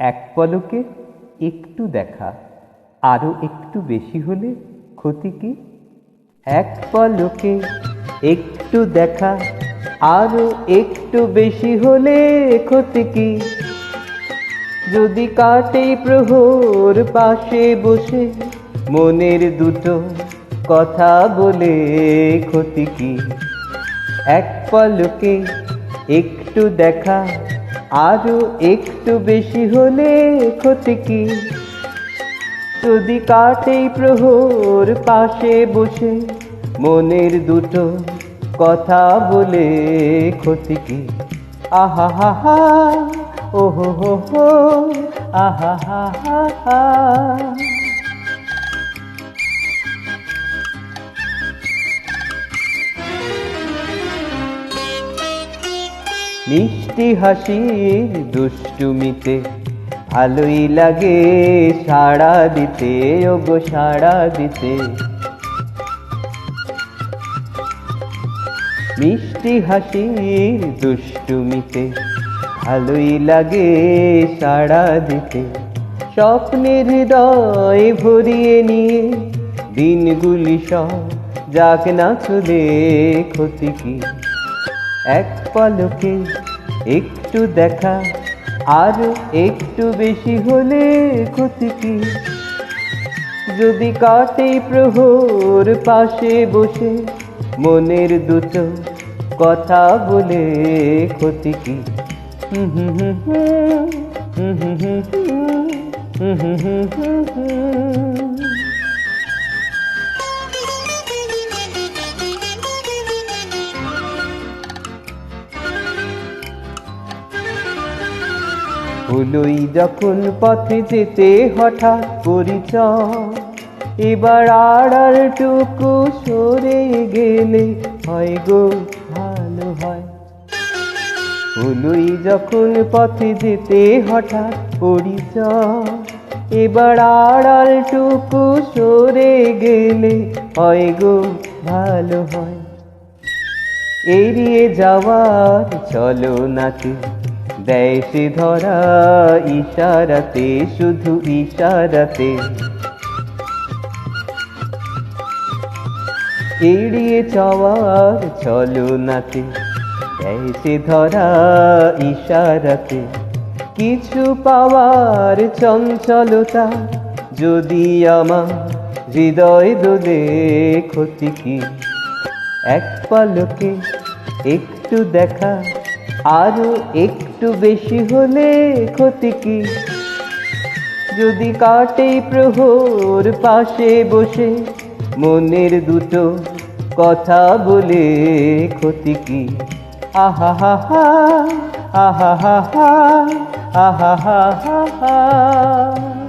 এক পলকে একটু দেখা আরও একটু বেশি হলে ক্ষতি কি? এক পলকে একটু দেখা আরও একটু বেশি হলে ক্ষতি কি? যদি কাটে প্রহর পাশে বসে, মনের দুটো কথা বলে ক্ষতি কি? এক পলকে একটু দেখা আরও একটু বেশি হলে ক্ষতি কি? যদি কাটে প্রহর পাশে বসে, মনের দুটো কথা বলে ক্ষতি কি? আহা, হা ও হো হো হো, আহা হা হা। মিষ্টি হাসির দুষ্টুমিতে ভালোই লাগে সাড়া দিতে ওগো সাড়া দিতে। মিষ্টি হাসির দুষ্টুমিতে ভালোই লাগে সাড়া দিতে। স্বপ্নের হৃদয় ভরিয়ে নিয়ে দিনগুলি সব যাক না চলে ক্ষতি কি? এক পলকে একটু দেখা আর একটু বেশি হলে ক্ষতি কি যদি কাটে প্রহর পাশে বসে মনের দুটো কথা বলে ক্ষতি কি হুম হলুই যখন পথে যেতে হঠাৎ পরিচয়। এবার আড়ার টুকু সরে গেলে হয় গো, ভালো হয়। হলুই যখন পথে যেতে হঠাৎ পরিচয়। এবার আড়াল টুকু সরে গেলে হয় গো, ভালো হয়। এড়িয়ে যাওয়ার চলো নাতে সে ধরা ইশারাতে, শুধু ইশারাতে। এড়িয়ে চলো নাতে দেয় সে ধরা ইশারাতে। কিছু পাওয়ার চঞ্চলতা, যদি আমার হৃদয় দোলে ক্ষতি কি? এক পলকে একটু দেখা আরও একটু বেশি হলে ক্ষতি কি? যদি কাটে প্রহর পাশে বসে, মনের দুটো কথা বলে ক্ষতি কি? আহা হা হা আহা হা হা আহা হা হা